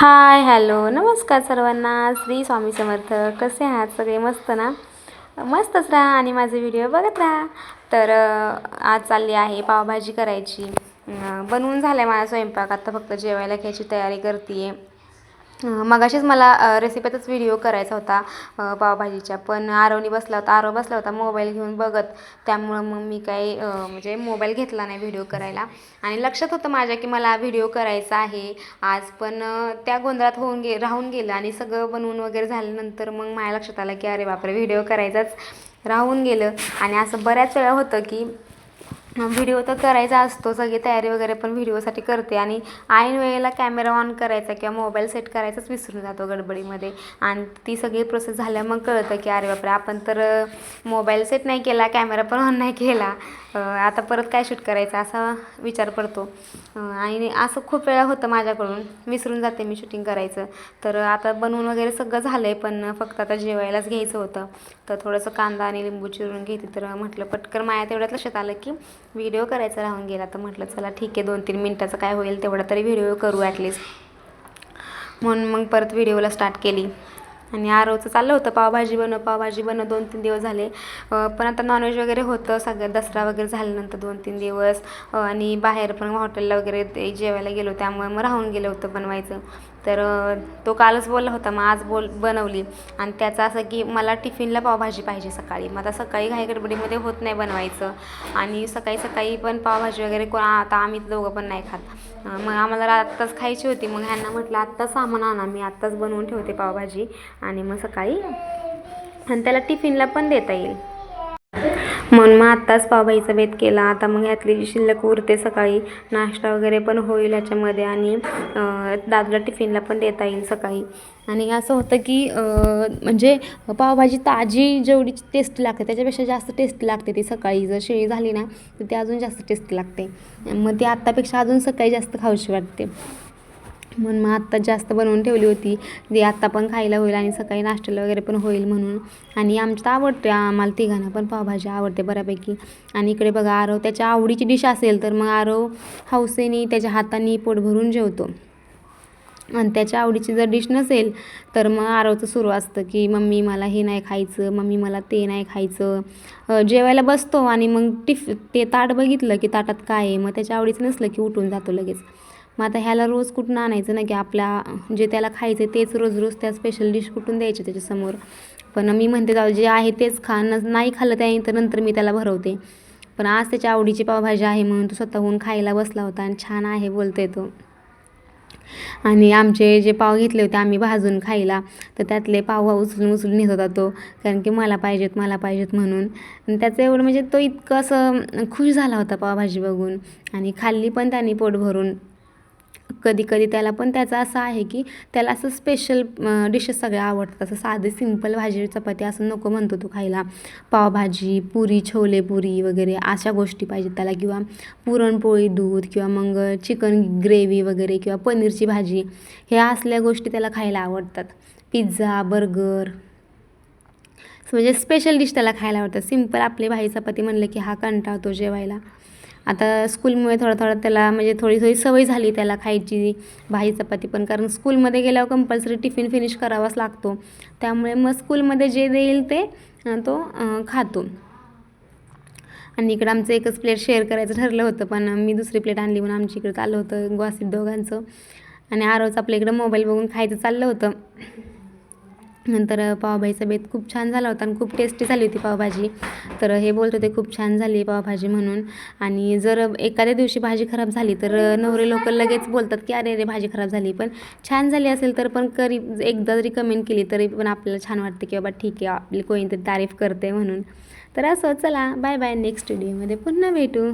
Hi hello नमस्कार सर्वांना. श्री स्वामी समर्थ. कसे आहात? सगळे मस्त ना? मस्तच राहा आणि माझे व्हिडिओ बघत राहा. तर आज चालली आहे पावभाजी करायची. बनवून झालं आहे माझा स्वयंपाक. आता फक्त जेवायला घ्यायची तयारी करते आहे मगाशीच मला रेसिपीचाच व्हिडिओ करायचा होता पावभाजीच्या. पण आरवनी बसला होता आरव बसला होता मोबाईल घेऊन बघत. त्यामुळं मग मी काही म्हणजे मोबाईल घेतला नाही व्हिडिओ करायला. आणि लक्षात होतं माझ्या की मला व्हिडिओ करायचा आहे. आज पण त्या गोंधळात होऊन गे राहून गेलं आणि सगळं बनवून वगैरे झाल्यानंतर मग माझ्या लक्षात आलं की अरे बापरे व्हिडिओ करायचाच राहून गेलं. आणि असं बऱ्याच वेळा होतं की व्हिडिओ तर करायचा असतो सगळी तयारी वगैरे पण व्हिडिओसाठी करते. आणि ऐन वेळेला कॅमेरा ऑन करायचा किंवा मोबाईल सेट करायचाच विसरून जातो गडबडीमध्ये. आणि ती सगळी प्रोसेस झाल्या मग कळतं की अरे बापरे आपण तर मोबाईल सेट नाही केला कॅमेरा पण ऑन नाही केला. आता परत काय शूट करायचं असा विचार पडतो. आणि असं खूप वेळा होतं माझ्याकडून विसरून जाते मी शूटिंग करायचं. तर आता बनवून वगैरे सगळं झालं आहे पण फक्त आता जेवायलाच घ्यायचं होतं. तर थोडंसं कांदा आणि लिंबू चिरून घेते. तर म्हटलं पटकन माया तेवढ्यात लक्षात आलं की व्हिडिओ करायचा राहून गेला तर म्हटलं चला ठीक आहे दोन तीन मिनटाचं काय होईल तेवढा तरी व्हिडिओ करू ॲटलिस्ट म्हणून मग परत व्हिडिओला स्टार्ट केली. आणि आरोचं चाललं होतं पावभाजी बनव पावभाजी बनव दोन तीन दिवस झाले. पण आता नॉनव्हेज वगैरे होतं सगळं दसरा वगैरे झाल्यानंतर दोन तीन दिवस आणि बाहेर पण हॉटेलला वगैरे ते जेवायला गेलो त्यामुळे मग राहून गेलं होतं बनवायचं. तर तो कालच बोलला होता मग आज बोल बनवली. आणि त्याचं असं की मला टिफिनला पावभाजी पाहिजे सकाळी. मग आता सकाळी घाई गडबडीमध्ये होत नाही बनवायचं. आणि सकाळी सकाळी पण पावभाजी वगैरे कोण आता आम्ही दोघं पण नाही खात. मग आम्हाला आत्ताच खायची होती. मग ह्यांना म्हटलं आत्ताच सामान आणा मी आत्ताच बनवून ठेवते पावभाजी. आणि मग सकाळी आणि त्याला टिफिनला पण देता येईल. म्हणून मग आत्ताच पावभाजीचा बेत केला. आता मग ह्यातली जी शिल्लक उरते सकाळी नाश्ता वगैरे पण होईल ह्याच्यामध्ये आणि दादला टिफिनला पण देता येईल सकाळी. आणि असं होतं की म्हणजे पावभाजी ताजी जेवढी टेस्टी लागते त्याच्यापेक्षा जास्त टेस्टी लागते ती सकाळी. जर शिळी झाली ना तर ती अजून जास्त टेस्टी लागते. मग ती आत्तापेक्षा अजून सकाळी जास्त खाऊशी वाटते. म्हणून मग आत्ता जास्त बनवून ठेवली होती. ती आत्ता पण खायला होईल आणि सकाळी नाश्त्याला वगैरे पण होईल म्हणून. आणि आमच्यात आवडते आम्हाला तिघांना पण पावभाजी आवडते बऱ्यापैकी. आणि इकडे बघा आरव त्याच्या आवडीची डिश असेल तर मग आरव हौसेने त्याच्या हाताने पोट भरून जेवतो. आणि त्याच्या आवडीची जर डिश नसेल तर मग आरवचं सुरू असतं की मम्मी मला हे नाही खायचं मम्मी मला ते नाही खायचं. जेवायला बसतो आणि मग टिफ ते ताट बघितलं की ताटात काय आहे मग त्याच्या आवडीचं नसलं की उठून जातो लगेच. मग आता ह्याला रोज कुठून आणायचं ना की आपल्या जे त्याला खायचं आहे तेच रोज रोज त्या स्पेशल डिश कुठून द्यायचे त्याच्यासमोर. पण मी म्हणते जाऊ जे आहे तेच खा न नाही खाल्लं त्याने तर नंतर मी त्याला भरवते. पण आज त्याच्या आवडीची पावभाजी आहे म्हणून तो स्वतःहून खायला बसला होता आणि छान आहे बोलते तो. आणि आमचे जे पाव घेतले होते आम्ही भाजून खायला तर त्यातले पाव उचलून उचलून नेत होता तो. कारण की मला पाहिजेत मला पाहिजेत म्हणून. त्याचं एवढं म्हणजे तो इतकं असं खुश झाला होता पावभाजी बघून. आणि खाल्ली पण त्याने पोट भरून. कधी कधी त्याला पण त्याचं असं आहे की त्याला असं स्पेशल डिशेस सगळ्या आवडतात. असं साधे सिंपल भाजी चपाती असं नको म्हणतो तो खायला. पावभाजी पुरी छोले पुरी वगैरे अशा गोष्टी पाहिजेत त्याला. किंवा पुरणपोळी दूध किंवा मग चिकन ग्रेव्ही वगैरे किंवा पनीरची भाजी ह्या असल्या गोष्टी त्याला खायला आवडतात. Pizza burger. म्हणजे स्पेशल डिश त्याला खायला आवडतात. सिंपल आपली भाजी चपाती म्हणलं की हा कंटाळतो जेवायला. आता स्कूलमुळे थोडं थोडं त्याला म्हणजे थोडी थोडी सवय झाली त्याला खायची भाजी चपाती पण. कारण स्कूलमध्ये गेल्यावर कंपल्सरी टिफिन फिनिश करावाच लागतो. त्यामुळे मग स्कूलमध्ये जे देईल ते तो खातो. आणि इकडं आमचं एकच प्लेट शेअर करायचं ठरलं होतं पण मी दुसरी प्लेट आणली म्हणून आमच्या इकडं चाललं होतं ग्वासिप दोघांचं. आणि आरोच आपल्या इकडं मोबाईल बघून खायचं चाललं होतं. नंतर पावभाजीचा बेत खूप छान झाला होता आणि खूप टेस्टी झाली होती पावभाजी. तर हे बोलत होते खूप छान झाली पावभाजी म्हणून. आणि जर एखाद्या दिवशी भाजी खराब झाली तर नवरे लोक लगेच बोलतात की अरे रे भाजी खराब झाली. पण छान झाली असेल तर पण करी एकदा जरी कमेंट केली तरी पण आपल्याला छान वाटते की बाबा ठीक आहे आपली कोणीतरी तारीफ करते म्हणून. तर असं चला बाय बाय नेक्स्ट व्हिडिओमध्ये पुन्हा भेटू.